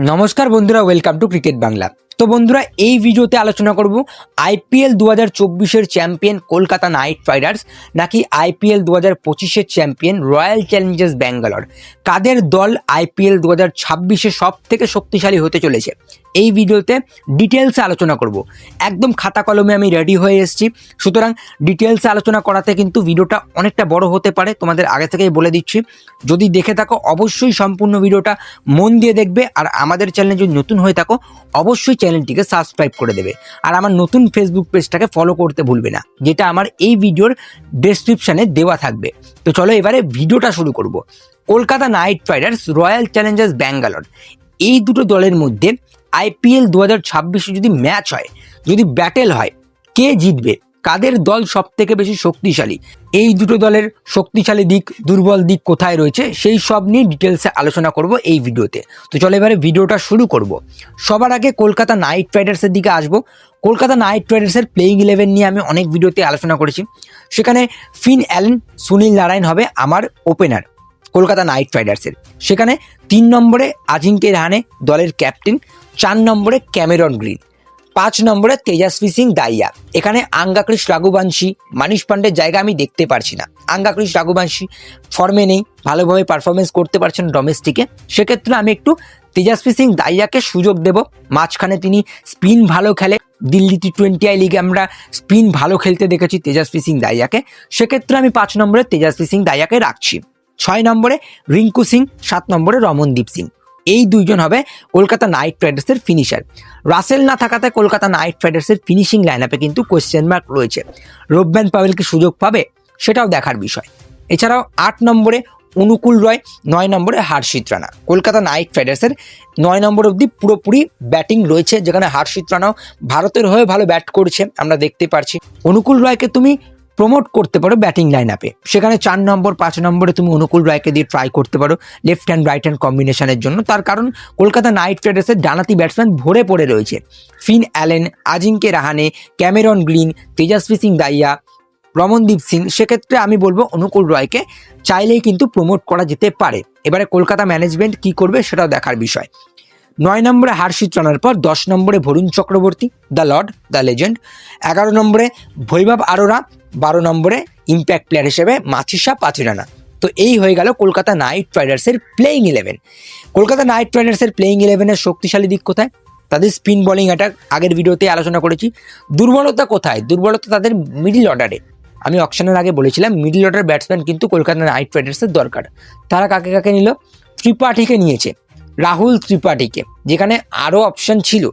নমস্কার বন্ধুরা welcome to cricket Bangla তো বন্ধুরা, এই ভিডিওতে আলোচনা করব আইপিএল দু হাজার চব্বিশের চ্যাম্পিয়ন কলকাতা নাইট রাইডার্স নাকি আইপিএল দু হাজার পঁচিশের চ্যাম্পিয়ন রয়্যাল চ্যালেঞ্জার্স ব্যাঙ্গালোর। কাদের দল আইপিএল দু হাজার ছাব্বিশে সব থেকে শক্তিশালী হতে চলেছে? এই ভিডিওতে ডিটেলসে আলোচনা করব। একদম খাতা কলমে আমি রেডি হয়ে এসেছি। সুতরাং ডিটেলসে আলোচনা করাতে কিন্তু ভিডিওটা অনেকটা বড় হতে পারে, তোমাদের আগে থেকেই বলে দিচ্ছি। যদি দেখে থাকো, অবশ্যই সম্পূর্ণ ভিডিওটা মন দিয়ে দেখবে। আর আমাদের চ্যানেলে যদি নতুন হয়ে থাকো, অবশ্যই চ্যানেলটিকে সাবস্ক্রাইব করে দেবে। আর আমার নতুন ফেসবুক পেজটাকে ফলো করতে ভুলবে না, যেটা আমার এই ভিডিওর ডেসক্রিপশানে দেওয়া থাকবে। তো চলো এবারে ভিডিওটা শুরু করব। Kolkata Knight Riders Royal Challengers Bangalore এই দুটো দলের মধ্যে আইপিএল দু হাজার যদি ম্যাচ হয়, যদি ব্যাটেল হয়, কে জিতবে? কাদের দল সব থেকে বেশি শক্তিশালী? এই দুটো দলের শক্তিশালী দিক, দুর্বল দিক কোথায় রয়েছে, সেই সব নিয়ে ডিটেলসে আলোচনা করব এই ভিডিওতে। তো চলো এবারে ভিডিওটা শুরু করব। সবার আগে কলকাতা নাইট রাইডার্সের দিকে আসব। কলকাতা নাইট রাইডার্সের প্লেইং ইলেভেন নিয়ে আমি অনেক ভিডিওতে আলোচনা করেছি। সেখানে ফিন অ্যালেন, সুনীল নারায়ণ হবে আমার ওপেনার কলকাতা নাইট রাইডার্সের সেখানে তিন নম্বরে আজিঙ্কে রাহানে দলের ক্যাপ্টেন চার নম্বরে ক্যামেরন গ্রিন। পাঁচ নম্বরে তেজাস্বী সিং দাইয়া। এখানে আঙ্গাকৃষ রাঘুবাংশী, মানিশ পান্ডের জায়গা আমি দেখতে পারছি না। আঙ্গাকৃষ রাঘুবাংশী ফর্মে নেই, ভালোভাবে পারফরমেন্স করতে পারছেন ডোমেস্টিকে সেক্ষেত্রে আমি একটু তেজাস্বী সিং দাইয়াকে সুযোগ দেব। মাঝখানে তিনি স্পিন ভালো খেলে, দিল্লি টি টোয়েন্টি আই লিগে আমরা স্পিন ভালো খেলতে দেখেছি তেজাস্বী সিং দাইয়াকে। সেক্ষেত্রে আমি পাঁচ নম্বরে তেজাস্বী সিং দাইয়াকে রাখছি। ছয় নম্বরে রিঙ্কু সিং, সাত নম্বরে রমনদীপ সিং। এই দুইজন হবে কলকাতা নাইট রাইডার্সের ফিনিশার রাসেল না থাকাতে কলকাতা নাইট রাইডার্সের ফিনিশিং লাইন আপে কিন্তু কোয়েশ্চেন মার্ক রয়েছে। রোবম্যান পাওয়েল কি সুযোগ পাবে সেটাও দেখার বিষয়। এছাড়াও আট নম্বরে অনুকূল রয়, নয় নম্বরে হার্ষিত রানা। কলকাতা নাইট রাইডার্সের নয় নম্বর অবধি পুরোপুরি ব্যাটিং রয়েছে, যেখানে হার্ষিত রানাও ভারতের হয়ে ভালো ব্যাট করছে, আমরা দেখতে পারছি। অনুকূল রয়কে তুমি প্রমোট করতে পারো ব্যাটিং লাইন আপে সেখানে চার নম্বর, পাঁচ নম্বরে তুমি অনুকূল রায়কে দিয়ে ট্রাই করতে পারো লেফট হ্যান্ড রাইট হ্যান্ড কম্বিনেশনের জন্য। তার কারণ কলকাতা নাইট রাইডার্সের ডানাতি ব্যাটসম্যান ভরে পড়ে রয়েছে। Finn Allen Ajinkya Rahane Cameron Green Tejasvi Singh Dahiya Ramandeep Singh সেক্ষেত্রে আমি বলব অনুকূল রয়কে চাইলেই কিন্তু প্রমোট করা যেতে পারে। এবারে কলকাতা ম্যানেজমেন্ট কি করবে সেটাও দেখার বিষয়। নয় নম্বরে হার্ষিত রানার পর দশ নম্বরে Varun Chakravarthy, the lord, the legend. এগারো নম্বরে বৈভব আরোরা, বারো নম্বরে ইম্প্যাক্ট প্লেয়ার হিসেবে মাথিসা পাথিরানা তো এই হয়ে গেল কলকাতা নাইট রাইডার্সের প্লেইং ইলেভেন কলকাতা নাইট রাইডার্সের প্লেইং ইলেভেনের শক্তিশালী দিক কোথায়? তাদের স্পিন বোলিং অ্যাটাক আগের ভিডিওতে আলোচনা করেছি। দুর্বলতা কোথায়? দুর্বলতা তাদের মিডিল অর্ডারে আমি অপশনের আগে বলেছিলাম মিডিল অর্ডার ব্যাটসম্যান কিন্তু কলকাতা নাইট রাইডার্সের দরকার। তারা কাকে কাকে নিল? ত্রিপাঠীকে নিয়েছে। রাহুল ত্রিপাঠীকে, যেখানে আরও অপশন ছিল।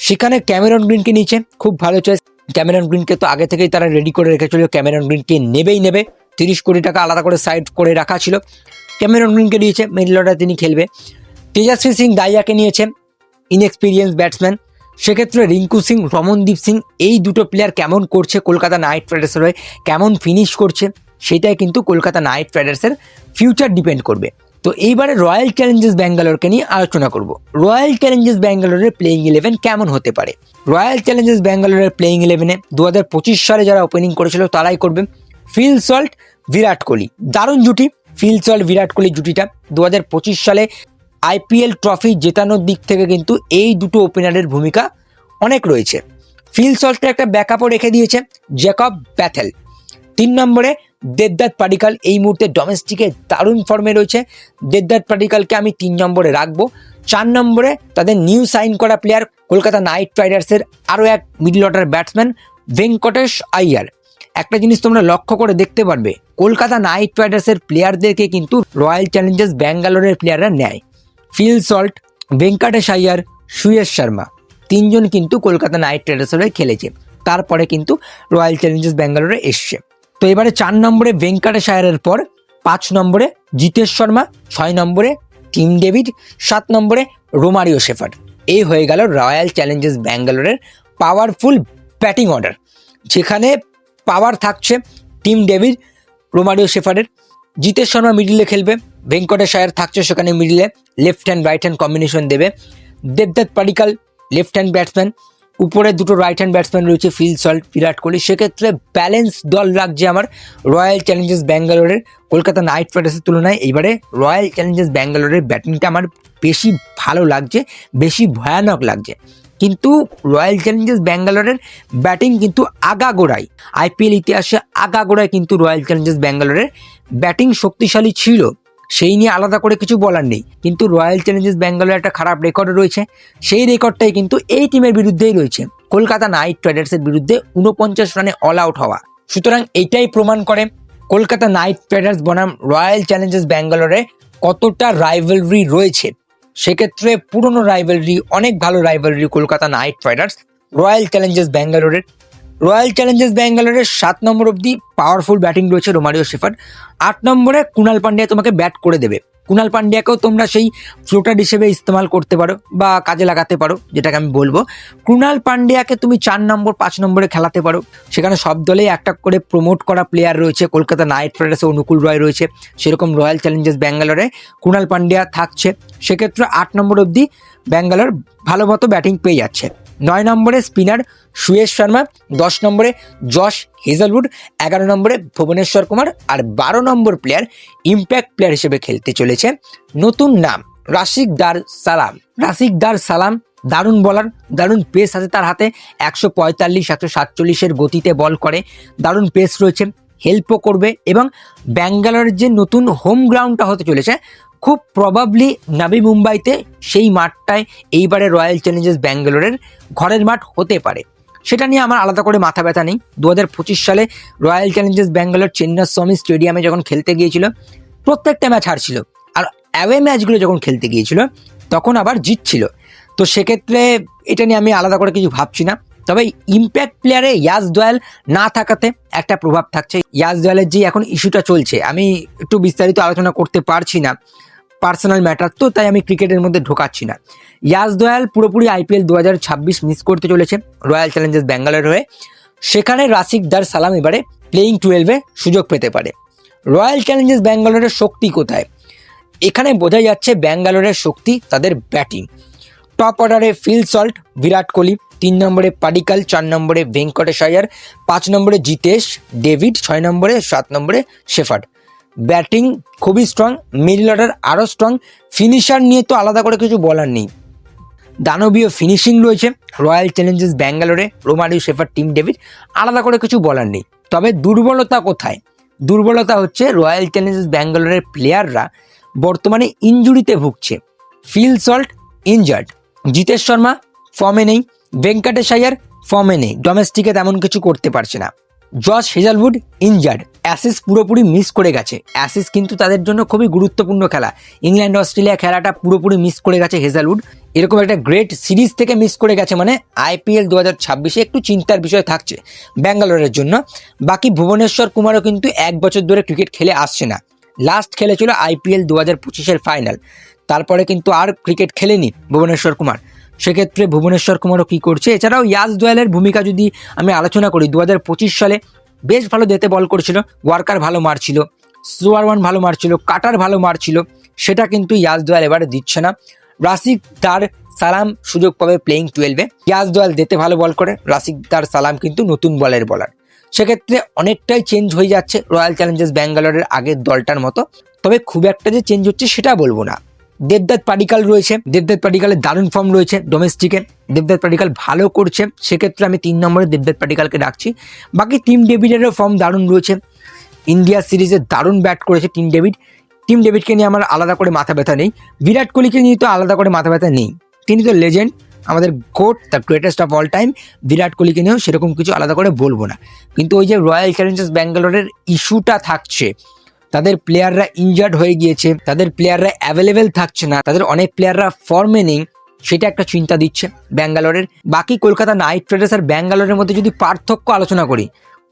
সেখানে ক্যামেরন গ্রিনকে নিয়েছে, খুব ভালো চয়েস ক্যামেরন গ্রিনকে তো আগে থেকেই তারা রেডি করে রেখেছিল, ক্যামেরন গ্রিনকে নেবেই নেবে। তিরিশ কোটি টাকা আলাদা করে সাইড করে রাখা ছিল। ক্যামেরন গ্রিনকে নিয়েছে মিডল অর্ডার তিনি খেলবে। তেজাস্বী সিং দাইয়াকে নিয়েছে ইনএক্সপিরিয়েন্স ব্যাটসম্যান সেক্ষেত্রে রিঙ্কু সিং, রমনদীপ সিং, এই দুটো প্লেয়ার কেমন করছে কলকাতা নাইট রাইডার্সের হয়ে, কেমন ফিনিশ করছে, সেটাই কিন্তু কলকাতা নাইট রাইডার্সের ফিউচার ডিপেন্ড করবে। তো এইবারে রয়্যাল চ্যালেঞ্জার্স ব্যাঙ্গালোরকে নিয়ে আলোচনা করব। রয়্যাল চ্যালেঞ্জার্স ব্যাঙ্গালোরের প্লেইং ইলেভেন কেমন হতে পারে? রয়্যাল চ্যালেঞ্জার্স ব্যাঙ্গালোরের প্লেইং ইলেভেনে দু হাজার পঁচিশ সালে যারা ওপেনিং করেছিল তারাই করবে। Phil Salt Virat Kohli. দারুণ জুটি। ফিল সল্ট বিরাট কোহলি জুটিটা দু হাজার পঁচিশ সালে আইপিএল ট্রফি জেতানোর দিক থেকে কিন্তু এই দুটো ওপেনারের ভূমিকা অনেক রয়েছে। ফিল সল্টের একটা ব্যাকআপও রেখে দিয়েছে জ্যাকব ব্যাথেল তিন নম্বরে দেবদাত পাডিকাল এই মুহূর্তে ডোমেস্টিকে দারুণ ফর্মে রয়েছে। দেবদাত পাডিকালকে আমি তিন নম্বরে রাখব। চার নম্বরে তাদের নিউ সাইন করা প্লেয়ার কলকাতা নাইট রাইডার্সের আরও এক middle order batsman Venkatesh Iyer একটা জিনিস তোমরা লক্ষ্য করে দেখতে পারবে, কলকাতা নাইট রাইডার্সের প্লেয়ারদেরকে কিন্তু রয়্যাল চ্যালেঞ্জার্স ব্যাঙ্গালোরের প্লেয়াররা নেয়। ফিল সল্ট ভেঙ্কটেশ আইয়ার সুয়েশ শর্মা তিনজন কিন্তু কলকাতা নাইট রাইডার্সের হয়ে খেলেছে। তারপরে কিন্তু রয়্যাল চ্যালেঞ্জার্স ব্যাঙ্গালোরে এসছে। তো এবারে চার নম্বরে ভেঙ্কটেশ আয়ারের পর, পাঁচ নম্বরে জিতেশ শর্মা, ছয় নম্বরে টিম ডেভিড, সাত নম্বরে রোমারিও শেফার এই হয়ে গেল রয়্যাল চ্যালেঞ্জার্স ব্যাঙ্গালোরের পাওয়ারফুল ব্যাটিং অর্ডার। যেখানে পাওয়ার থাকছে টিম ডেভিড, রোমারিও শেফারের জিতেশ শর্মা মিডিলে খেলবে ভেঙ্কটেশ আয়ার থাকছে সেখানে মিডিলে, left hand, right hand combination দেবে। দেবদত্ত পাডিকাল লেফট হ্যান্ড ব্যাটসম্যান। উপরে দুটো রাইট হ্যান্ড ব্যাটসম্যান রয়েছে ফিল সল্ট বিরাট কোহলি। সেক্ষেত্রে ব্যালেন্স দল লাগছে আমার রয়্যাল চ্যালেঞ্জার্স ব্যাঙ্গালোরের কলকাতা নাইট রাইডার্সের তুলনায় এবারে রয়্যাল চ্যালেঞ্জার্স ব্যাঙ্গালোরের ব্যাটিংটা আমার বেশি ভালো লাগছে, বেশি ভয়ানক লাগছে। কিন্তু রয়্যাল চ্যালেঞ্জার্স ব্যাঙ্গালোরের ব্যাটিং কিন্তু আগাগোড়াই। আইপিএল ইতিহাসে আগাগোড়ায় কিন্তু রয়্যাল চ্যালেঞ্জার্স ব্যাঙ্গালোরের ব্যাটিং শক্তিশালী ছিল। সেই নিয়ে আলাদা করে কিছু বলার নেই। কিন্তু রয়্যাল চ্যালেঞ্জার্স ব্যাঙ্গালোর একটা খারাপ রেকর্ড রয়েছে। সেই রেকর্ডটাই কিন্তু এই টিমের বিরুদ্ধেই রয়েছে। কলকাতা নাইট রাইডার্সের বিরুদ্ধে উনপঞ্চাশ রানে অল আউট হওয়া। সুতরাং এটাই প্রমাণ করে কলকাতা নাইট রাইডার্স বনাম রয়্যাল চ্যালেঞ্জার্স ব্যাঙ্গালোরে কতটা রাইভেলরি রয়েছে। সেক্ষেত্রে পুরনো রাইভেলরি অনেক ভালো rivalry Kolkata Knight Riders Royal Challengers ব্যাঙ্গালোরের রয়্যাল চ্যালেঞ্জার্স ব্যাঙ্গালোরের সাত নম্বর অবধি পাওয়ারফুল ব্যাটিং রয়েছে রোমারিও শেফার্ড। আট নম্বরে কুণাল পান্ডিয়া তোমাকে ব্যাট করে দেবে। কুণাল পান্ডিয়াকেও তোমরা সেই ফ্লোটার হিসেবে ইস্তেমাল করতে পারো বা কাজে লাগাতে পারো, যেটাকে আমি বলব। কুণাল পান্ডিয়াকে তুমি চার নম্বর, পাঁচ নম্বরে খেলাতে পারো। সেখানে সব দলেই একটা করে প্রমোট করা প্লেয়ার রয়েছে। কলকাতা নাইট রাইডার্সে অনুকূল রয় রয়েছে। সেরকম রয়্যাল চ্যালেঞ্জার্স ব্যাঙ্গালোরে কুণাল পান্ডিয়া থাকছে। সেক্ষেত্রে আট নম্বর অবধি ব্যাঙ্গালোর ভালো মতো ব্যাটিং পেয়ে যাচ্ছে। নয় নম্বরে স্পিনার সুয়েশ শর্মা, দশ নম্বরে জশ হেজলউড, এগারো নম্বরে ভুবনেশ্বর কুমার আর বারো নম্বর প্লেয়ার ইম্প্যাক্ট প্লেয়ার হিসেবে খেলতে চলেছে। নতুন নাম, রাশিক দার সালাম। রাশিক দার সালাম, দারুণ বলার দারুণ পেস আছে তার হাতে। একশো পঁয়তাল্লিশ, একশো সাতচল্লিশের গতিতে বল করে। দারুণ পেস রয়েছে হেল্পও করবে এবং ব্যাঙ্গালোরের যে নতুন হোম গ্রাউন্ডটা হতে চলেছে খুব প্রবাবলি নাবি মুম্বাইতে সেই মাঠটায় এইবারে রয়্যাল চ্যালেঞ্জার্স ব্যাঙ্গালোরের ঘরের মাঠ হতে পারে। সেটা নিয়ে আমার আলাদা করে মাথা ব্যথা নেই। দু হাজার পঁচিশ সালে রয়্যাল চ্যালেঞ্জার্স ব্যাঙ্গালোর চেন্নাস্বামী স্টেডিয়ামে যখন খেলতে গিয়েছিল, প্রত্যেকটা ম্যাচ হারছিল। আর অ্যাওয়ে ম্যাচগুলো যখন খেলতে গিয়েছিল, তখন আবার জিতছিল। তো সেক্ষেত্রে এটা নিয়ে আমি আলাদা করে কিছু ভাবছি না। তবে ইম্প্যাক্ট প্লেয়ারে ইয়াজ দয়াল না থাকাতে একটা প্রভাব থাকছে। ইয়াজ দয়ালের যে এখন ইস্যুটা চলছে, আমি একটু বিস্তারিত আলোচনা করতে পারছি না। পার্সোনাল ম্যাটার তো তাই আমি ক্রিকেটের মধ্যে ঢোকাচ্ছি না। ইয়াজ দয়াল পুরোপুরি আইপিএল দু হাজার ছাব্বিশ মিস করতে চলেছে রয়্যাল চ্যালেঞ্জার্স ব্যাঙ্গালোর হয়ে। সেখানে রাসিক দার সালাম এবারে প্লেইং টুয়েলভে সুযোগ পেতে পারে। রয়্যাল চ্যালেঞ্জার্স ব্যাঙ্গালোরের শক্তি কোথায়? এখানে বোঝা যাচ্ছে ব্যাঙ্গালোরের শক্তি তাদের ব্যাটিং টপ অর্ডারে ফিল সল্ট বিরাট কোহলি, তিন নম্বরে পাডিকাল চার নম্বরে ভেঙ্কটেশ আয়ার পাঁচ নম্বরে জিতেশ ডেভিড ছয় নম্বরে, সাত নম্বরে শেফার্ড ব্যাটিং খুবই স্ট্রং মিডল অর্ডার আরও স্ট্রং ফিনিশার নিয়ে তো আলাদা করে কিছু বলার নেই। দানবীয় ফিনিশিং রয়েছে রয়্যাল চ্যালেঞ্জার্স ব্যাঙ্গালোরে রোমারিও শেফার টিম ডেভিড আলাদা করে কিছু বলার নেই। তবে দুর্বলতা কোথায়? দুর্বলতা হচ্ছে রয়্যাল চ্যালেঞ্জার্স ব্যাঙ্গালোরের প্লেয়াররা বর্তমানে ইঞ্জুরিতে ভুগছে। Phil Salt injured Jitesh Sharma ফর্মে নেই। ভেঙ্কটেশ আয়ার ফর্মে নেই। ডোমেস্টিকে তেমন কিছু করতে পারছে না। Jos হেজালউড injured. অ্যাসিস পুরোপুরি মিস করে গেছে। অ্যাসিস কিন্তু তাদের জন্য খুবই গুরুত্বপূর্ণ খেলা। ইংল্যান্ড, অস্ট্রেলিয়া খেলাটা পুরোপুরি মিস করে গেছে হেজালউড। এরকম একটা গ্রেট সিরিজ থেকে মিস করে গেছে মানে আইপিএল দু হাজার ছাব্বিশে একটু চিন্তার বিষয় থাকছে ব্যাঙ্গালোরের জন্য। বাকি ভুবনেশ্বর কুমারও কিন্তু এক বছর ধরে ক্রিকেট খেলে আসছে না। লাস্ট খেলেছিল আইপিএল দু হাজার পঁচিশের ফাইনাল। তারপরে কিন্তু আর ক্রিকেট খেলেনি ভুবনেশ্বর কুমার। সেক্ষেত্রে ভুবনেশ্বর কুমারও কী করছে? এছাড়াও ইয়াজ দোয়ালের ভূমিকা যদি আমি আলোচনা করি দু হাজার পঁচিশ সালে বেশ ভালো দেতে বল করছিল। ওয়ার্কার ভালো মারছিল সোয়ার ওয়ান ভালো মারছিল, কাটার ভালো মারছিল, সেটা কিন্তু ইয়াজ দোয়াল এবারে দিচ্ছে না। রাসিক তার সালাম সুযোগ পাবে প্লেইং টুয়েলভে ইয়াজ দোয়াল দিতে ভালো বল করে রাসিক তার সালাম কিন্তু নতুন বলের বলার। সেক্ষেত্রে অনেকটাই চেঞ্জ হয়ে যাচ্ছে রয়্যাল চ্যালেঞ্জার্স ব্যাঙ্গালোরের আগের দলটার মতো। তবে খুব একটা যে চেঞ্জ হচ্ছে সেটা বলব না। দেবদাত পাডিকাল রয়েছে। দেবদাত পাডিকালের দারুণ ফর্ম রয়েছে ডোমেস্টিকে দেবদাত পাডিকাল ভালো করছে, সেক্ষেত্রে আমি তিন নম্বরে দেবদাত পাডিকালকে ডাকছি বাকি টিম ডেভিডেরও ফর্ম দারুণ রয়েছে। ইন্ডিয়া সিরিজে দারুণ ব্যাট করেছে টিম ডেভিড টিম ডেভিডকে নিয়ে আমার আলাদা করে মাথা ব্যথা নেই। বিরাট কোহলিকে নিয়ে তো আলাদা করে মাথা ব্যথা নেই। তিনি তো লেজেন্ড আমাদের GOAT the greatest of all time Virat কোহলিকে নিয়েও সেরকম কিছু আলাদা করে বলব না। কিন্তু ওই যে রয়্যাল চ্যালেঞ্জার্স ব্যাঙ্গালোরের ইস্যুটা থাকছে। তাদের প্লেয়াররা ইনজার্ড হয়ে গিয়েছে, তাদের প্লেয়াররা অ্যাভেলেবেল থাকছে না, তাদের অনেক প্লেয়াররা ফর্মে নেই, সেটা একটা চিন্তা দিচ্ছে ব্যাঙ্গালোরের। বাকি কলকাতা নাইট রাইডার্স আর ব্যাঙ্গালোরের মধ্যে যদি পার্থক্য আলোচনা করি,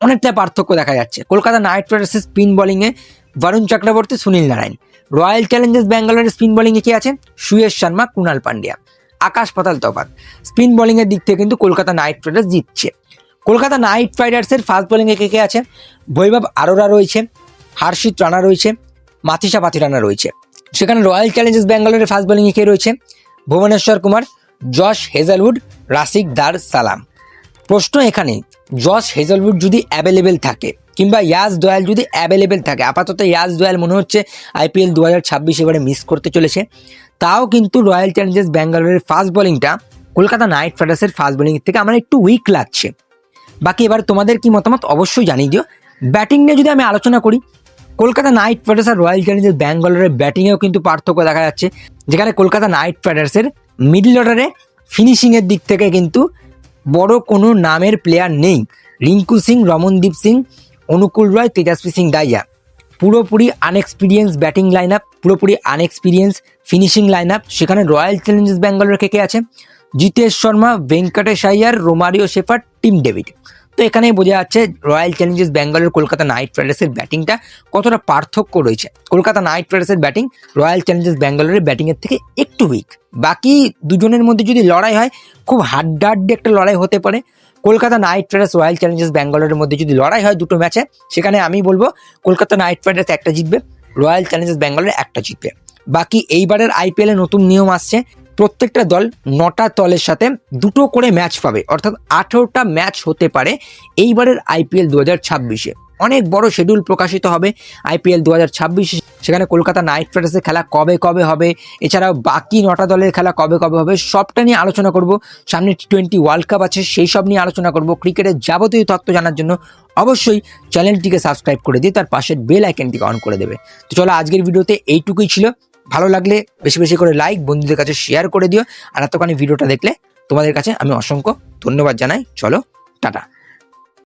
অনেকটা পার্থক্য দেখা যাচ্ছে। কলকাতা নাইট রাইডার্সের স্পিন বোলিংয়ে বরুণ চক্রবর্তী সুনীল নারায়ণ রয়্যাল চ্যালেঞ্জার্স ব্যাঙ্গালোরের স্পিন বোলিংয়ে কে আছে? সুয়েশ শর্মা কুণাল পান্ডিয়া। আকাশ পাতাল তফাত স্পিন বোলিংয়ের দিক থেকে কিন্তু কলকাতা নাইট রাইডার্স জিতছে। কলকাতা নাইট রাইডার্সের ফাস্ট বোলিংয়ে কে কে আছে? বৈভব আরোরা রয়েছে। হার্ষিত রানা রয়েছে মাথিসা পাথিরানা রয়েছে। সেখানে রয়্যাল চ্যালেঞ্জার্স ব্যাঙ্গালোরের ফাস্ট বোলিংয়ে কে রয়েছে? Bhuvneshwar Kumar, Josh Hazlewood Rasikh Dar Salam. প্রশ্ন এখানে, জশ হেজেলউড যদি অ্যাভেলেবেল থাকে, কিংবা ইয়াজ দয়াল যদি অ্যাভেলেবেল থাকে, আপাতত ইয়াজ দয়াল মনে হচ্ছে আইপিএল দু হাজার ছাব্বিশ এবারে মিস করতে চলেছে। তাও কিন্তু রয়্যাল চ্যালেঞ্জার্স ব্যাঙ্গালোরের ফাস্ট বোলিংটা কলকাতা নাইট রাইডার্সের ফাস্ট বোলিং থেকে আমার একটু উইক লাগছে। বাকি এবার তোমাদের কি মতামত অবশ্যই জানিয়ে দিও। ব্যাটিং নিয়ে যদি আমি আলোচনা করি কলকাতা নাইট রাইডার্স আর রয়্যাল চ্যালেঞ্জার্স ব্যাঙ্গালোরের ব্যাটিংয়েও কিন্তু পার্থক্য দেখা যাচ্ছে, যেখানে কলকাতা নাইট রাইডার্সের মিডল অর্ডারে ফিনিশিংয়ের দিক থেকে কিন্তু বড় কোনো নামের প্লেয়ার নেই। রিঙ্কু সিং, রমনদীপ সিং, অনুকূল রয়, তেজাস্বী সিং দাইয়া পুরোপুরি আনএক্সপিরিয়েন্স ব্যাটিং লাইন আপ পুরোপুরি আনএক্সপিরিয়েন্স ফিনিশিং লাইন আপ সেখানে রয়্যাল চ্যালেঞ্জার্স ব্যাঙ্গালোর কে কে আছে? Jitesh Sharma, Venkatesh Iyer Romario Shepherd Tim David. তো এখানে বোঝা যাচ্ছে Royal Challengers Bangalore Kolkata Knight রাইডার্সের ব্যাটিংটা কতটা পার্থক্য রয়েছে। কলকাতা নাইট রাইডার্সের ব্যাটিং রয়্যাল চ্যালেঞ্জার্স ব্যাঙ্গালোরের ব্যাটিংয়ের থেকে একটু উইক বাকি দুজনের মধ্যে যদি লড়াই হয়, খুব হাড্ডাহাড্ডি একটা লড়াই হতে পারে। Kolkata Knight Riders Royal Challengers ব্যাঙ্গালোরের মধ্যে যদি লড়াই হয় দুটো ম্যাচে সেখানে আমি বলব কলকাতা নাইট রাইডার্স একটা জিতবে রয়্যাল চ্যালেঞ্জার্স ব্যাঙ্গালোর একটা জিতবে। বাকি এইবারের আইপিএলে নতুন নিয়ম আসছে প্রত্যেকটা দল নটা দলের সাথে দুটো করে ম্যাচ পাবে। অর্থাৎ আঠেরোটা ম্যাচ হতে পারে এইবারের আইপিএল দু হাজার ছাব্বিশে। অনেক বড় শিডিউল প্রকাশিত হবে আইপিএল দু হাজার ছাব্বিশে। সেখানে কলকাতা নাইট রাইডার্সের খেলা কবে কবে হবে, এছাড়াও বাকি নটা দলের খেলা কবে কবে হবে, সবটা নিয়ে আলোচনা করব। সামনে টি টোয়েন্টি ওয়ার্ল্ড কাপ আছে, সেই সব নিয়ে আলোচনা করব। ক্রিকেটের যাবতীয় তথ্য জানার জন্য অবশ্যই চ্যানেলটিকে সাবস্ক্রাইব করে দিয়ে তার পাশের বেল আইকনটিকে অন করে দেবে। তো চলো আজকের ভিডিওতে এইটুকুই ছিল। ভালো লাগলে বেশি বেশি করে লাইক বন্ধুদের কাছে শেয়ার করে দিও। আর এতখানি ভিডিওটা দেখলে তোমাদের কাছে আমি অসংখ্য ধন্যবাদ জানাই। চলো, টাটা।